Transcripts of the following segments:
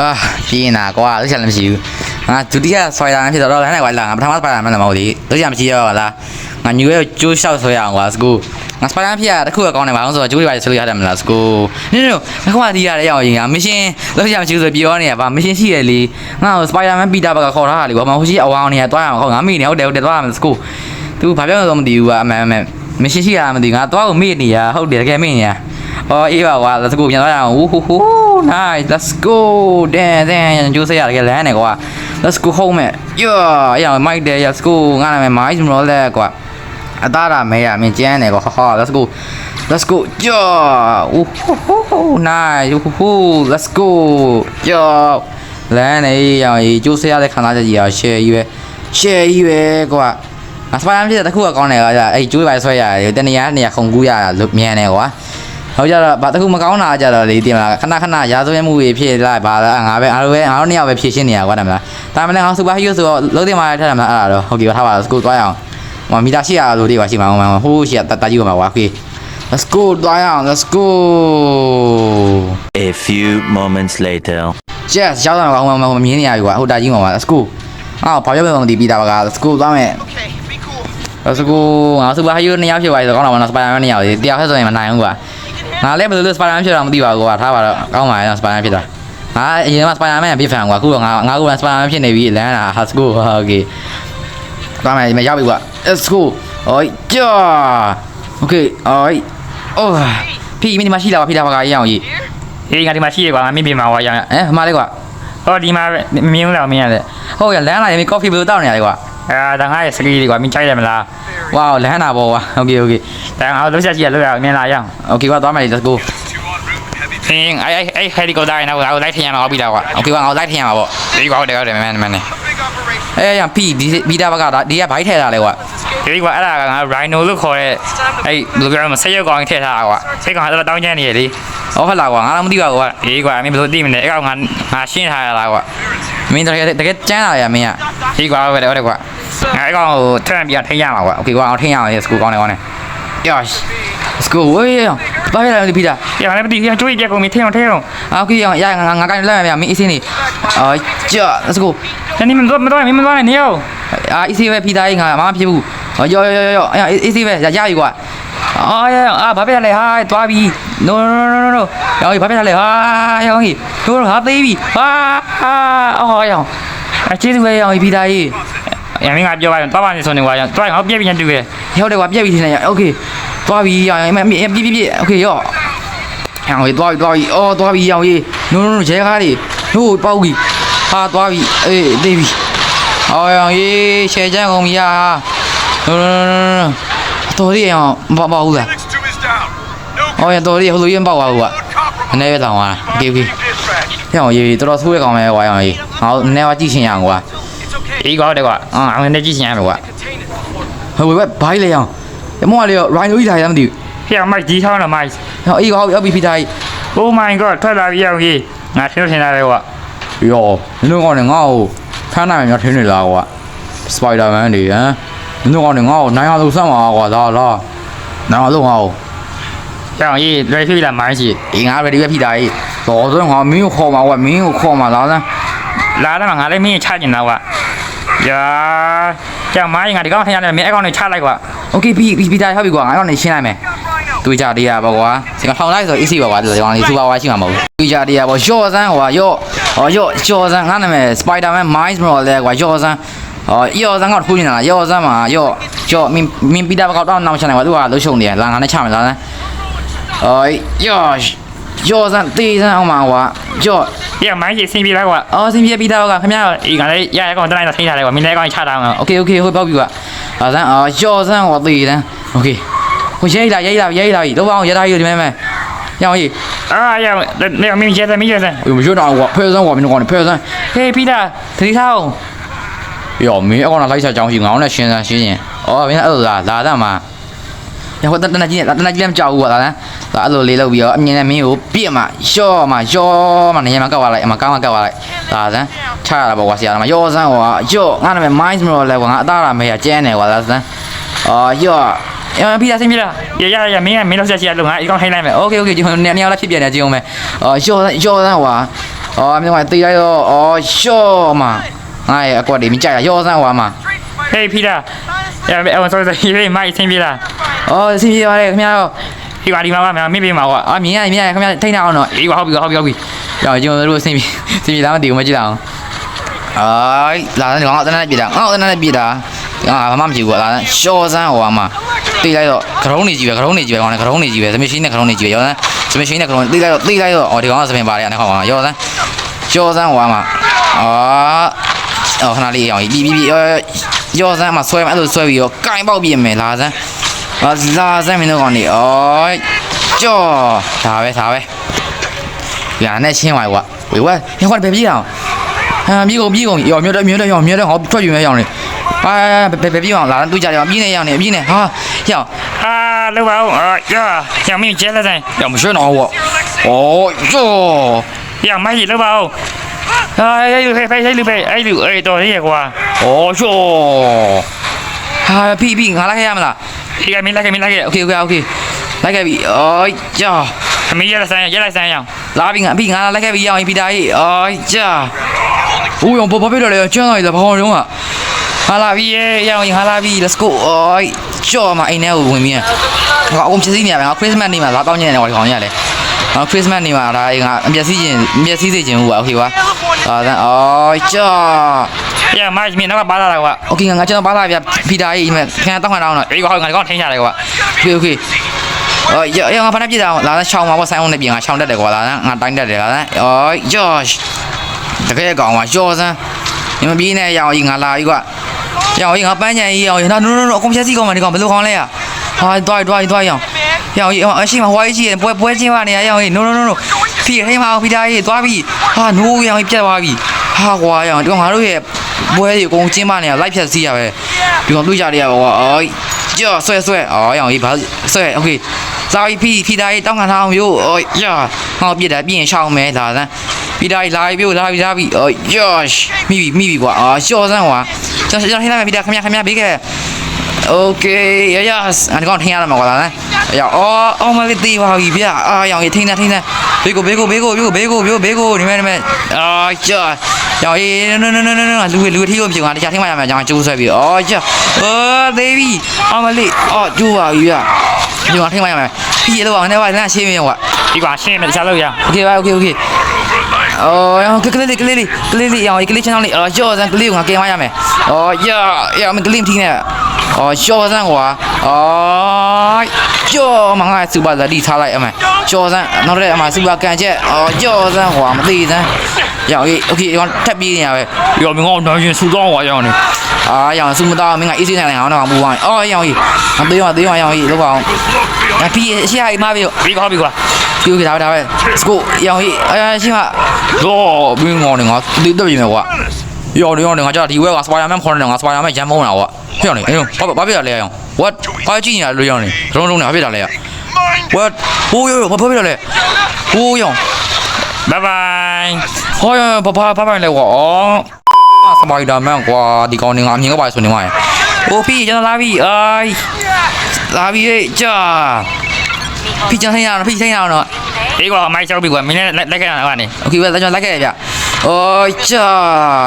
အာပြင်းတာကွာလို့ချက်လည်းမရှိဘူးငါဒုတိယဆွဲတာဖြစ်တော့လည်းနဲ့ကွာလာငါပထမစပိုင်ဒါမန်လည်းမဟုတ်သေးလို့ချက်မရှိရောလားငါညူရဲ့ကျိုးလျှောက်ဆွဲအောင်ကွာစကူငါစပိုင်ဒါဖြစ်ရတခုကကောင်းတယ်ပါအောင်ဆိုတော့ကျိုးတွေပါဆွဲရတယ်မလားစကူနင်တို့ငါကွာဒီရတဲ့ရောက်ရင်ငါမရှင်လို့ချက်မရှိဘူးဆိုပြောနေရပါမရှင်ရှိရလေငါစပိုင်ဒါမန်ပီတာဘကခေါ်ထားတာလေကွာမဟုတ်ရှိအဝေါင်းနေရတွားရအောင်ခေါ်ငါမိနေဟုတ်တယ်ဟုတ်တယ်တွားရမယ်စကူသူဘာပြောလို့မသိဘူးကွာအမှန်အမှန်မရှင်ရှိရမသိငါတွားကိုမိနေရဟုတ်တယ်တကယ်မိနေရအော်အေးပါကွာ let's go ပြန်သွားရအောင် woo hoo hoo nice let's go damn damn ကျိုးစရတကယ်လမ်းနေကွာ let's go home မဲ့ yeah အေးအောင်မိုက်တယ် let's go ငါနာမည် mice မလို့လဲကွာအသားရမဲရမင်းကျန်းနေကွာဟာ let's go let's go yeah woo hoo hoo nice woo hoo let's go yeah လမ်းနေရအောင်ကျိုးစရတဲ့ခံစားချက်ကြီးအောင် share ကြီးပဲ share ကြီးပဲကွာအစပါရမ်းဖြစ်တဲ့တစ်ခုကကောင်းတယ်ကွာအဲ့ကျိုးပဲဆွဲရတယ်တနေရာနေရာခုံကူးရတာလို့မြန်တယ်ကွာ ဟုတ်ကြတော့ဗာတခုမကောင်းတာကြတော့လေတင်မလားခဏခဏရာဇဝဲမှုတွေဖြစ်လာပါလားငါပဲအားလုံးပဲအားလုံးနှစ်ယောက်ပဲဖြည့်ရှင်းနေရကွာတယ်မလားဒါမှလည်းငါစူပါဟီးရိုးဆိုတော့လုံးတင်มาထက်တယ်မလားအဲ့ဒါတော့ဟုတ်ပြီထားပါတော့စကူသွားရအောင်ဟိုမီတာ800လို့တွေပါရှိမှာဟိုဟိုးရှိရတတကြီးပါကွာ okay let's go သွားရအောင် let's go A few moments later. yes ရောက်တော့ကောင်းမှမမြင်နေရပြီကွာဟိုတာကြီးမှာပါ let's go အော်ဘာပြောမလဲမသိပြီးတာပါက let's go သွားမယ် Okay, be cool. let's go ငါစူပါဟီးရိုးနှစ်ယောက်ဖြစ်သွားပြီဆိုတော့ကောင်းတော့မလားစပိုင်ဒါမန်နှစ်ယောက်တယောက်ဆက်ဆိုရင်မနိုင်ဘူးကွာ ငါလည်းဘယ်လိုလဲစပိုင်ဒါမန်ဖြစ်တာမသိပါဘူးကွာထားပါတော့ကောင်းပါရဲ့စပိုင်ဒါမန်ဖြစ်တာငါအရင်ကစပိုင်ဒါမန်ဖြစ်ဖန်ကွာအခုတော့ငါငါကစပိုင်ဒါမန်ဖြစ်နေပြီလမ်းလာ let's go โอเคသွားမယ်မရောက်ပြီကွာ let's go ဟိုကြာ okay အိုးအိုးဖီမင်းဒီမှာရှိလာပါဖီလာပါကရအောင်ကြီး အေးငါဒီမှာရှိရကွာငါမိပြင်မှာဟောရအောင် ဟမ်ဟမှာလေကွာ ဟောဒီမှာမြင်လို့မင်းရတယ် ဟုတ်ရလမ်းလာရင်ကော်ဖီဘယ်လိုတောက်နေရလဲကွာ အာဒါငါရဲ့စကီလေးကွာမင်းချိုက်တယ်မလား ဝါလမ်းလာပေါ့ကွာ okay okay ဒါငါတို့ဆက်ကြည့်ရလို့ရအောင်မြင်လာရအောင် okay ကွာသွားမယ် let's go Two en route, heavy အင်းအဲ့အဲ့ဟယ်လီကော်ပတာနဲ့ငါတို့လိုက်ထင်ရမှာပြီလားကွာ okay ကွာငါလိုက်ထင်ရမှာပေါ့ဒီကွာဟုတ်တယ်ဟုတ်တယ်မင်းမင်းနေ big operation. အေးရဖီဒီဘီတာဘကဒါဒီကဘိုက်ထဲတာလေကွာဒီကွာအဲ့ဒါကငါရိုင်နိုလို့ခေါ်တဲ့အဲ့ဘယ်လိုပြောမလဲဆက်ရုပ်ကောင်ထည့်ထားတာကွာစိတ်ကောင်အဲ့ဒါတောင်းချမ်းနေရလေဟောဟုတ်လားကွာငါတော့မသိပါဘူးကွာဒီကွာမင်းဘယ်လိုသိမလဲအဲ့ကောင်ငါငါရှင်းထားရတာကွာမင်းတကယ်တကယ်ကျန်းလာရမင်းကဒီကွာဟုတ်တယ်ဟုတ်တယ်ကွာ ငါအဲ့ကောင်ကိုထပ်ပြန်ထိရမှာကွာ โอเคကွာအောင်ထင်းရအောင်စကူကောင်းနေကောင်းနေ Gosh let's go ဝေးဘာရလဲဒီဖီတာ ရလည်းမသိရကျွေးပြက်ကုန်ပြီထိအောင်ထိအောင် โอเคရငါငါကိုင်းလိုက်ရမင်းအစင်းနေအာကြာ let's go ဒီမတော့မတော့မင်းမတော့နေရော အာအစင်းပဲဖီတာကြီးငါမမဖြစ်ဘူးယောယောယောယောအစင်းပဲရရပြီကွာအာရအာဘာဖြစ်လဲဟာတွားပြီ no no no no no ရောဘာဖြစ်လဲဟာရောကြီးတို့ဟာသေးပြီဟာဟာအော်ရောအချစ်သူပဲရောဖီတာကြီး ရမင်းကပြောပါတော့တော့ပါနေဆိုနေကွာတော့ငါပြက်ပြန်တူရဲ့ ရောက်တယ်ကွာပြက်ပြီထင်တယ်โอเคသွားပြီရရမပြပြပြโอเคရောဟောရေးသွားပြီသွားပြီအော်သွားပြီရောင်ရေး no no no ရဲကားတွေဟိုပေါက်ပြီဟာသွားပြီအေးသေးပြီဟောရောင်ရေးရှယ်ချမ်းကုန်ပြီဟာ no no no no တော်ရအောင်မပေါ့ဘူးလား Next two is down. No ဟောရတော်ရဟိုလိုရင်းပေါက်သွားဘူးကွာ copper. အနေပဲတောင်သွားโอเคโอเค Team dispatched. ဟောရေးတော်တော်ဆိုးရကောင်ပဲကွာရောင်ရေးဟောနည်းဝကြည့်ရှင်ရအောင်ကွာ It's okay. ဒီကွာဟုတ်တယ်ကွာအာငါလည်းကြည့်ချင်ရမယ်ကွာ Contain it. ဟိုဘက်ဘိုင်းလေအောင်ရမောလေရိုင်းလိုကြီးထားရမသိဘူးဖျက်မိုက်ကြီးထောင်းလာမိုက်ဟောအေးကောရောက်ပြီဖီတိုင်း Oh my god ထွက်လာပြီအောင်ကြီးငါထင်လို့ထင်တာပဲကွာယောနင်တို့ကောင်လည်းငါ့ကိုဖမ်းနိုင်များထင်းနေလားကွာစပိုက်ဒါမန်တွေဟမ်နင်တို့ကောင်လည်းငါ့ကိုနိုင်အောင်လုပ်စမ်းပါကွာဒါလားနိုင်အောင်လုပ်ငါ့ကိုကြောင်ကြီးလွယ်ဖြေးလာမိုင်းရှိဒီငါ ready ပဲဖိတာကြီးတော်ဆိုငါမင်းကိုခေါ်မှာကွာမင်းကိုခေါ်မှာလားစမ်းလာတော့ငါလည်းမင်းချကျင်တာကွာ ကြာကြာမိုင်းငါဒီကောင်ထိုင်ရတယ်မင်းအဲ့ကောင်နဲ့ချလိုက်ကွာโอเคပြီးပြီးပြီးသားဟုတ်ပြီကွာငါကောင်နဲ့ရှင်းလိုက်မယ်တွေးကြတရပါကွာစင်ထောင်လိုက်ဆိုအေးစီပါကွာဒီကောင်လေးစူပါဝါရှိမှာမဟုတ်ဘူးတွေးကြတရပါရော့စန်းကွာရော့ဟောရော့ကျော်စန်းငါနာမည် Spider-Man Miles Morales ကွာရော့စန်းဟောရော့စန်းကထူးနေတာလားရော့စန်းမှာရော့ကျော်မင်းမင်းပြီးသားကောက်တော့နောက်ချနိုင်ကွာသူကလှုပ်ရှုံနေရလာငါနဲ့ချမယ်လားဟောရော့ကျော်စန်းတေးစန်းအောင်မှာကွာကျော် ဒီကမိုင်းကြီးဆင်းပြေးလားကွာအော်ဆင်းပြေးပြီးသားကွာခင်ဗျာအေးငါလည်းရရကောင်တလိုက်တော့ဆင်းထားတယ်ကွာမင်းလည်းကောင်ချတာအောင်โอเคโอเคဟိုပေါက်ပြီကွာအာဆန်းအော်ကျော်ဆန်းကွာသေးတန်းโอเคဟိုရိတ်လာရိတ်လာရိတ်လာပြီတော့အောင်ရတာကြီးဒီမဲမဲညောင်ကြီးအာညောင်မင်းမင်းကျတဲ့မင်းကျတဲ့မရွတ်တော့ကွာဖဲဆန်းကွာမင်းကောင်ဖဲဆန်းဟေးပြီးသားသတိထားအောင်ရောမင်းအကောင်လာလိုက်ချာကြောင်းကြီးငောင်းနဲ့ရှင်းစမ်းရှင်းရင်အော်မင်းအဲ့လိုလာလာတာမှာ ရဟိုတနကြီးနဲ့တနကြီးလည်းမကြောက်ဘူးကွာဒါလည်းဒါအဲ့လိုလေးလောက်ပြီးတော့အမြင်နဲ့မင်းကိုပြစ်မှရော့မှရော့မှနေရာမှာကောက်သွားလိုက်အမကောင်းမှကောက်သွားလိုက်ဒါစမ်းချရတာပေါ့ကွာဆရာကရော့စမ်းကွာရော့ငါနာမည် minds မရောလဲကွာငါအသားရမေးရကျဲနေကွာဒါစမ်းအော်ရော့เออพี่ดาซิมพี่ดาอย่าอย่าอย่าไม่ไม่ต้องเสียใจลงฮะอีกก้องให้ไล่มั้ยโอเคโอเคเนี่ยเนี่ยละဖြစ်ပြန်တယ်ကြည့်အောင်မယ်အော်ရှော့ရှော့ဆန်းဟွာအော်မင်းကတေးလိုက်တော့အော်ရှော့မှာငါရဲ့အကွက်တွေမြင်ကြရရော့ဆန်းဟွာမှာဟေးพี่ดาเออ sorry sorry ไม่ไม่ซิมพี่ดา အော်စီပြေပါလေခင်ဗျားတော့ဒီပါဒီမှာကမင်းပြေးမှာကွာအာမြင်ရမြင်ရခင်ဗျားထိန်းထားအောင်တော့အေးကွာဟုတ်ပြီဟုတ်ပြီဟုတ်ပြီကြောင်ကျွန်တော်တို့အဆင်ပြေအဆင်ပြေသားမသိဘူးမကြည့်အောင်အိုးလာတယ်ကောင်တန်းနဲ့ပြေတာအော်တန်းနဲ့ပြေတာအာဘာမှမကြည့်ဘူးလာတယ်ရှော့စမ်းဟွာမှာတေးလိုက်တော့ကရုံးနေကြီးပဲကရုံးနေကြီးပဲကောင်လည်းကရုံးနေကြီးပဲသမီးရှိနဲ့ကရုံးနေကြီးပဲရောစမ်းသမီးရှိနဲ့ကရုံးတေးလိုက်တော့တေးလိုက်တော့အော်ဒီကောင်ကစပင်ပါတယ်အနေခေါင်းကောင်ရောစမ်းရှော့စမ်းဟွာမှာအော်အော်ခဏလေးအောင်ပြီးပြီးပြီးရောစမ်းမှာဆွဲမှာအဲ့လိုဆွဲပြီးတော့ကင်ပေါက်ပြင်းမယ်လာစမ်း အာလာစမ်းမင်းတို့ကောင်နေအော်ကြောဒါပဲဒါပဲညာနဲ့ချင်းသွားကွာဝေဝဲညခွက်ပဲပြေးအောင်ဟာပြေးကုန်ပြေးကုန်ရောမြို့တော့မြို့တော့ရောမြို့တော့ဟောထွက်ပြမယ်ရောင်းနေအာဘယ်ဘယ်ပြေးအောင်လာတူကြတယ်ပြေးနေရောင်းနေပြေးနေဟာရောင်းအာလောက်ပါဦးအာရရမင်းကျဲလက်ဆိုင်ရောင်းမရွှေတော့ဘောဩယောရမိုက်ကြီးလောက်ပါဦးအာရေးလူဖေးဖေးရေးလူဖေးအဲ့လူအဲ့တော်ရေးကွာဩယောဟာဖိဖိငါလိုက်ရမလား ဒီကမင်းလိုက်ခဲ့မင်းလိုက်ခဲ့ โอเคโอเคโอเคလိုက်ခဲ့ပြီဩယော အမေရလက်ဆိုင်ရလက်ဆိုင်ရအောင် လာပြီငါပြီငါလိုက်ခဲ့ပြီရောင်းပြီတာကြီးဩယောဦးရောဘာဘာဖြစ်တော့လဲကျွမ်းသွားပြီလားဘာအောင်လုံးကဟာလာပြီရောင်းရင်ဟာလာပြီ let's go ဩယောမအိမ်ထဲကိုဝင်ပြီငါအကုန်ဖြည့်စည်းနေရမယ်ငါ Christmas နေ့မှာလာတောင်းညနေတယ်ဟောဒီကောင်ကြီးကလည်းငါ Christmas နေ့မှာဒါငါအမျက်စီးခြင်းအမျက်စီးစေခြင်းဟုတ်ပါโอเคကွာဟာဒါဩ ယော ရမိုက်မင်းတော့ပါလာတာကွာ โอเคငါကျွန်တော်ပါလာပြဖီတာကြီးမဲ့ခင်ဗျာတောင်းခံတောင်းတော့ အေးကွာငါကောင်းထင်းရတယ်ကွာ โอเคโอเคအော်ရရငါဖနာပြစ်တာလာချောင်းမှာပေါ့ဆိုင်အောင်နဲ့ပြင်ငါချောင်းတက်တယ်ကွာလာငါတိုင်းတက်တယ်လာအော် Josh တကယ်ကောင်ကရောစမ်းညမပြေးနဲ့ရအောင်ကြီးငါလာကြီးကွာရအောင်ကြီးငါပန်းချန်ကြီးရအောင်ကြီးနော် no no no အကုန်ဖြက်စီးကောင်မဒီကောင်ဘယ်လိုကောင်လဲရဟာတွားတွားတွားရအောင်ရအောင်ကြီးအရှိမဟွာကြီးကြီးပွဲပွဲချင်းပါနေရရအောင်ကြီး no no no no ဖီထိမအောင်ဖီတာကြီးတွားပြီဟာ no ရအောင်ကြီးပြတ်သွားပြီဟာကွာရအောင်ဒီကောင်ငါတို့ရဲ့ ပွဲကြီးအကုန်ချင်းပါနေရလိုက်ဖြက်စီးရပဲဒီကောင်တွေ့ကြရရကွာအော်ကြောဆွဲဆွဲအော်ရအောင်ကြီးဘာဆွဲ okay စာရီဖီဖီတာကြီးတောင်းခံထားအောင်ရို့အော်ရဟောပြစ်တယ်ပြင်ရှောင်းမယ်လာစမ်းဖီတာကြီးလာပြီပြလာပြီလာပြီအော် Josh မိပြီမိပြီကွာအော်ရှော့စမ်းကွာကျွန်တော်ကျွန်တော်ထိလိုက်မယ်ဖီတာခင်ဗျာခင်ဗျာဘေးကဲ Okay yes အဲ့ကောင်ထင်ရမှာကွာလာစမ်းအယောအော်အော်မလေးတေးပါပြီဗျာအာရောင်ကြီးထိနေထိနေဘေးကိုဘေးကိုဘေးကိုဘေးကိုဘေးကိုဘေးကိုဒီမဲ့ဒီမဲ့အာ Josh ရောင်ကြီး no no no no no လူလူထီကိုပြုံတာတခြားထိမှရမှာကျွန်တော်ကျိုးဆွဲပြီအော် Josh အော် baby အော်မလေးအော်ကျိုးပါပြီဗျာကျွန်တော်ထိမှရမှာพี่လို့အောင်နေပါနဲ့ရှင်းမြင်ကွာ ဒီကွာရှင်းမယ်တခြားလို့ရ โอเคပါโอเคโอเคအော်ရောကလေးလေးကလေးလေးကလေးလေးရောကလေးချမ်းလေးအော်ရှော့စမ်းကလေးကငါကင်မရမယ်အော်ရရမကလေးမထင်းနဲ့အော်ရှော့စမ်းကွာအော်ကျော်မငါစူပါဇာတိထားလိုက်အမေရှော့စမ်းနောက်တဲ့အမစူပါကန်ချက်အော်ကျော်စမ်းကွာမသေးစမ်း ရောအေးโอเคရောထပ်ပြေးနေရပဲ ရောမင်းကောင်းတော့ရင်ဆူတော့ကွာရောင်းနေ အာရောင်စူမတော့မင်းကအေးစိနိုင်အောင်တော့မူပါအော်ရောင်ကြီးမသေးပါသေးပါရောင်ကြီးလောက်ပါအောင်ငါပြီးအရှိအိမ်မပြေ ဒီကွာပြီကွာ ဒီကဒါပဲဒါပဲစကိုရောင်ကြီးအဲရှိမတော့ဘင်းငေါနေငါတိတက်ပြီနေကွာရောင်နေရောင်နေငါကြာဒီဝဲကစပါယာမန်ခေါ်နေငါစပါယာမန်ရမ်းမုန်းတာကွာပြောင်းနေအေးဘာဘာပြရလဲရောင် what ဘာကြည့်နေရလို့ရောင်နေရုံးရုံးနေဘာပြတာလဲ Mine. what ဟိုးရောဘာဘာပြတာလဲဟိုးရောင် ဘိုင်ဘိုင် ဟောရောဘာဘာဘာဘာလဲကွာအော်စပါယာမန်ကွာဒီကောင်နေငါအမြင်ကပါဆိုနေမှာโอ้พี่ကျွန်တော်လာပြီအိုင်လာပြီကြာพี่ကျွန်တော်ထိုင်ရအောင်พี่ထိုင်ရအောင်တော့ ဒီကွာမိုက်ချောက်ပြီကွာမင်းလည်းလိုက်ခဲ့ရတာကွာနေ โอเคပဲလက်ကျွန်တော်လိုက်ခဲ့ရဗျ။အော်ကြာ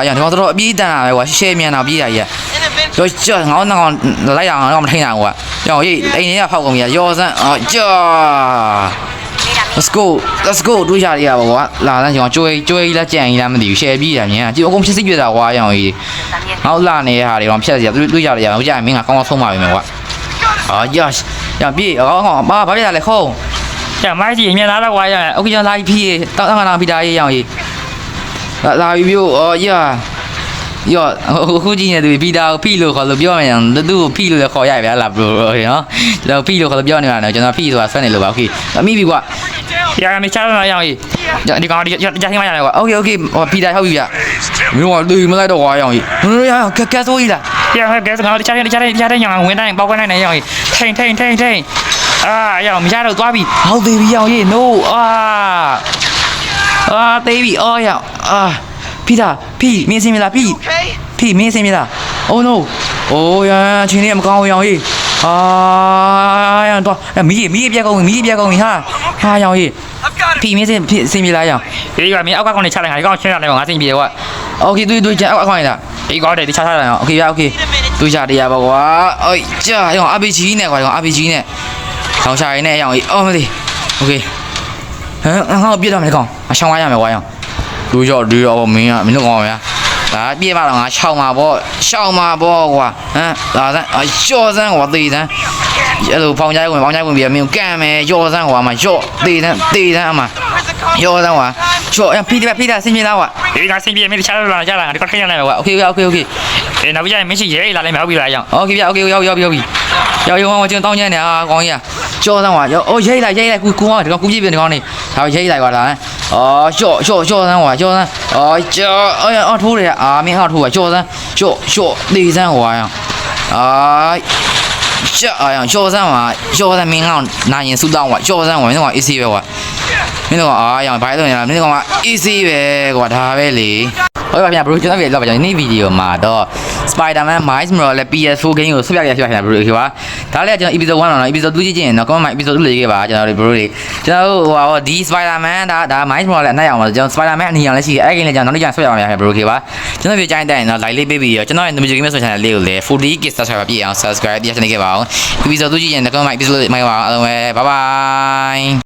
ရဒီကောင်တော့အပြေးတန်တာပဲကွာရှဲမြန်တာပြေးတာကြီး။ရောကြာငေါင်းကောင်လိုက်ရအောင်တော့မထိန်တာကွာ။ရောရေးအိမ်ထဲကဖောက်ကုန်ပြီရောစမ်းအော်ကြာ Let's go let's go တို့ရရပါကွာ။လာစမ်းကျွန်တော်ကျွေးကျွေးလက်ကြံကြီးလားမသိဘူးရှဲပြေးတာမြန်။ဒီအကုန်ဖြစ်စိပြတာကွာရောင်ကြီး။ငေါလာနေတဲ့ဟာတွေတော့ဖြတ်စီရတို့တို့ရရအောင်ကြာမင်းကကောင်းကောင်းဆုံးပါပြီမယ်ကွာ။အော် yes ရပြေးအော်ဟောဘာဘာပြရလဲခုံး ရမိုက်ကြီးအမြင်လာတော့ကွာရ โอเคကျွန်တော်လာပြီဖြီးတောင်းတောင်းတောင်းပြီးသားရေးရအောင်ရေးလာလာပြီပြို့အော်ရရောခုကြည့်နေသူပြီးသားဖိလို့ခေါ်လို့ပြောမယ်ရင်သူ့ကိုဖိလို့လည်းခေါ်ရဗျာလားဘရိုနော်ကျွန်တော်ဖိလို့ခေါ်လို့ပြောနေတာနော်ကျွန်တော်ဖိဆိုတာဆက်နေလို့ပါโอเคအမိပြီကွာ ရမချားတော့ရအောင်ကြီးဒီကောင်ဒီရကြမ်းမရတယ်ကွာ โอเคโอเคဟောပြီးသားဟုတ်ပြီဗျမင်းကလူမလိုက်တော့ကွာရအောင်ကြီးဟိုရအောင်ကက်ကက်ဆိုးကြီးလား ရဟဲ့ကဲစကောင်တခြားတခြားတခြားတဲ့ညောင်ဝင်တိုင်းပေါက်ကွက်နိုင်နေရအောင်ကြီးထိန်ထိန်ထိန်ထိန်အာရအောင်မရတော့သွားပြီ ဟုတ်သေးပြီရအောင်ကြီး no အာအာသေးပြီအော်ရအာဖိတာဖိမင်းစင်မလားဖိ Okay. ဖိမင်းစင်မလား oh no အိုးရချင်းလေးမကောင်းရောင်ကြီးအာရတော့မီးမီးပြက်ကုန်မီးပြက်ကုန်ဟာ ဟာရောင်ကြီး I've got it. ဖိမင်းစင်ဖိစင်ပြေလားရအောင် ဒီကမင်းအောက်ကကောင်နေချလိုက်ငါဒီကောင်ချင်းရတယ်ငါစင်ပြေကွာ โอเคတွေ့တွေ့ချအောက်အခေါင်းရလား ဒီကောင်တယ်ဒီချချလိုက်အောင် โอเคဗျာโอเคတွေ့ချတရားပါကွာအေးကြာရော RPG နဲ့ကွာရော RPG နဲ့ဆောင်းချရင်းနဲ့ရောအော်မလေးโอเคဟမ်ငါ့ကိုပြစ်တော့မယ်ကောင်အရှောင်းရရမယ်ကွာရောတွေ့ကြတွေ့ရောမင်းကမင်းတို့ကောင်ဗျာဒါပြည့်ပါတော့ငါရှောင်းမှာပေါ့ရှောင်းမှာပေါ့ကွာဟမ်ဒါစမ်းအလျှော့စမ်းကွာသေစမ်း အဲ့လိုပေါင်ကြိုင်ဝင်ပေါင်ကြိုင်ဝင်ပြီးမင်းကမ်းမယ်လျှော့စမ်းကွာမလျှော့သေစမ်းသေစမ်းအမ Where's the car? လျှော့စမ်းကွာလျှော့အဲ့ဖိတယ်ဖိတယ်စင်ပြေလားကွာ ဒီကစင်ပြေမင်းချလိုက်လာချလိုက်ငါဒီကောင်ချင်းရတယ်ကွာ โอเคဗျာโอเคโอเค အေးနောက်ကြရင်မင်းရှိရဲလာလိုက်မဟုတ်ပြီလားအောင် โอเคဗျာโอเคရောက်ရောက်ရောက်ပြီရောက်ရောက်အောင်ကျွန်တော်တောင်းချင်တယ်ဟာကောင်းကြီးอ่ะကြောစမ်းကွာရောအိုးရိတ်လိုက်ရိတ်လိုက်ကူကူအောင်ဒီကောင်ကူကြည့်ပြန်ဒီကောင်နေဒါရိတ်လိုက်ကွာလားအော်ရှော့ရှော့ရှော့စမ်းကွာရှော့စမ်းအော်ကြောအော်အော်ထိုးတယ်အာမင်းဟောက်ထိုးကွာရှော့စမ်းရှော့ရှော့တေးစမ်းကွာရောအာ ရှော့အောင်ရှော့စမ်းကွာရှော့စမ်းမင်းဟောက်နာရင်ဆူတောင်းကွာရှော့စမ်းကွာမင်းကောင် AC ပဲကွာမင်းကောင်အာရောင်ဘာလို့လဲမင်းကောင်က AC ပဲကွာဒါပဲလေဟုတ်ပါဗျာဘရိုကျွန်တော်ပြလောက်ပါကျွန်တော်ဒီဗီဒီယိုမှာတော့ Spider-Man Miles Morales PS4 game ကိုဆွပြရဆွပြရဘရိုခေပါဒါလည်းကျွန်တော် episode 1တော့ episode 2ကြည့်ကြရင်တော့ comment မှာ episode 2လေးခဲ့ပါကျွန်တော်တို့ဘရိုတွေကျွန်တော်တို့ဟိုဟာဒီ Spider-Man ဒါဒါ Miles Morales အနိုင်အောင်ပါကျွန်တော် Spider-Man အနီအောင်လည်းရှိတယ်အဲ့ game လေးကျွန်တော်နောက်နေ့ကျရင်ဆွပြအောင်ရဘရိုခေပါကျွန်တော်ပြကြိုင်းတဲ့ရင်တော့ like လေးပေးပြီးတော့ကျွန်တော်ရဲ့ Namijo Game ဆို channel လေးကိုလည်း 40k subscribe ပြည့်အောင် subscribe ပြချင်နေခဲ့ပါအောင် episode 2ကြည့်ရင်တော့ comment episode မှာပါအောင်အားလုံးပဲ bye bye